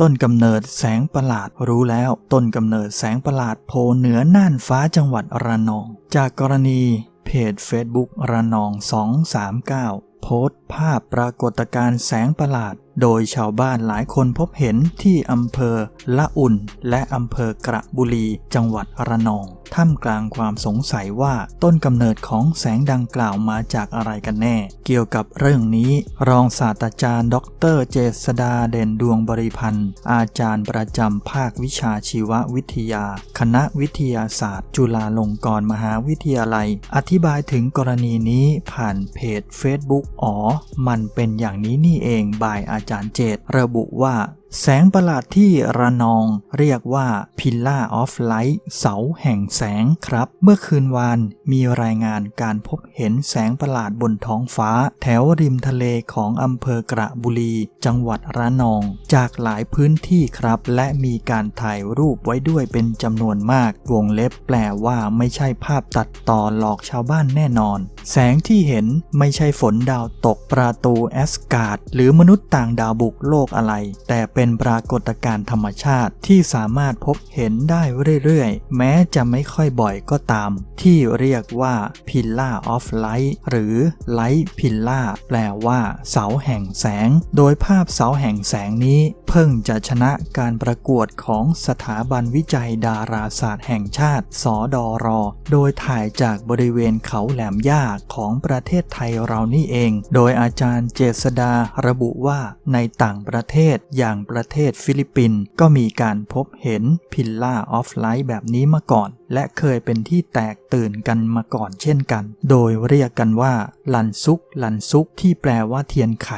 ต้นกำเนิดแสงประหลาดรู้แล้วต้นกำเนิดแสงประหลาดโผล่เหนือน่านฟ้าจังหวัดระนอง จากกรณีเพจ Facebook ระนอง 239 โพสต์ภาพปรากฏการณ์แสงประหลาด โดยชาวบ้านหลายคนพบเห็นที่อำเภอละอุ่น และอำเภอกระบุรีจังหวัดระนองท่ามกลางความสงสัยว่าต้นกำเนิดของแสงดังกล่าวมาจากอะไรกันแน่ เกี่ยวกับเรื่องนี้ รองศาสตราจารย์ ดร เจษดาเด่นดวงบริพันธ์ อาจารย์ประจำภาควิชาชีววิทยา คณะวิทยาศาสตร์ จุฬาลงกรณ์มหาวิทยาลัย อธิบายถึงกรณีนี้ผ่านเพจ Facebook อ๋อ มันเป็นอย่างนี้นี่เองบายอาจารย์เจตระบุว่าแสงประหลาดที่ระนองเรียกว่า Pillar of Light เสาแห่งแสงครับ เมื่อคืนวานมีรายงานการพบเห็นแสงประหลาดบนท้องฟ้า แถวริมทะเลของอำเภอกระบุรี จังหวัดระนอง จากหลายพื้นที่ครับ และมีการถ่ายรูปไว้ด้วยเป็นจำนวนมาก วงเล็บแปลว่าไม่ใช่ภาพตัดต่อหลอกชาวบ้านแน่นอน แสงที่เห็นไม่ใช่ฝนดาวตกประตูแอสการ์ดหรือมนุษย์ต่างดาวบุกโลกอะไร แต่เป็นปรากฏการณ์ธรรมชาติที่สามารถพบเห็นได้เรื่อยๆ แม้จะไม่ค่อยบ่อยก็ตาม ที่เรียกว่า Pillar of Light หรือ Light Pillar แปลว่าเสาแห่งแสง โดยภาพเสาแห่งแสงนี้ เพิ่งจะชนะการประกวดของสถาบันวิจัยดาราศาสตร์แห่งชาติสอดอรอโดยถ่ายจากบริเวณเขาแหลมย่าของประเทศไทยเรานี่เอง โดยอาจารย์เจษดาระบุว่าในต่างประเทศอย่างประเทศฟิลิปปินส์ก็มีการพบเห็นพิลล่าออฟไลท์แบบนี้มาก่อนและเคยเป็นที่แตกตื่นกันมาก่อนเช่นกัน โดยเรียกกันว่าลันซุกลันซุกที่แปลว่าเทียนไข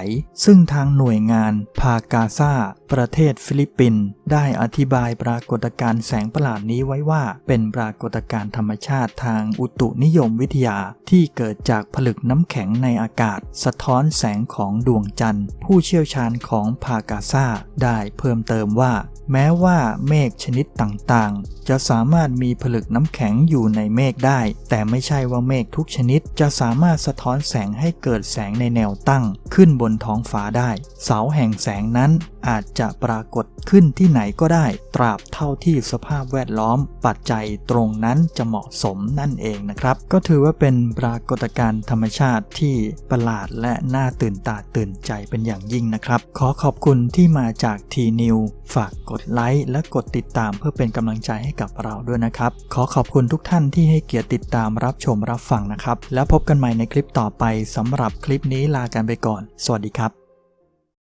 ซึ่งทางหน่วยงานพากาซาประเทศฟิลิปปินส์ได้อธิบายปรากฏการณ์แสงประหลาดนี้ไว้ว่า เป็นปรากฏการณ์ธรรมชาติทางอุตุนิยมวิทยาที่เกิดจากผลึกน้ำแข็งในอากาศ สะท้อนแสงของดวงจันทร์ ผู้เชี่ยวชาญของพากาซาได้เพิ่มเติมว่า แม้ว่าเมฆชนิดต่างๆ จะสามารถมีผลึลึกน้ำแข็งอยู่ในเมฆได้ แต่ไม่ใช่ว่าเมฆทุกชนิด จะสามารถสะท้อนแสงให้เกิดแสงในแนวตั้ง ขึ้นบนท้องฟ้าได้ เสาแห่งแสงนั้นอาจจะปรากฏขึ้นที่ไหนก็ได้ ตราบเท่าที่สภาพแวดล้อม ปัจจัยตรงนั้นจะเหมาะสมนั่นเองนะครับ ก็ถือว่าเป็นปรากฏการณ์ธรรมชาติที่ประหลาดและน่าตื่นตาตื่นใจเป็นอย่างยิ่งนะครับ ขอขอบคุณที่มาจากทีนิวฝากกดไลค์และกดติดตามเพื่อเป็นกำลังใจให้กับเราด้วยนะครับขอขอบคุณทุกท่านที่ให้เกียรติติดตามรับชมรับฟังนะครับ แล้วพบกันใหม่ในคลิปต่อไปสำหรับคลิปนี้ลากันไปก่อน สวัสดีครับ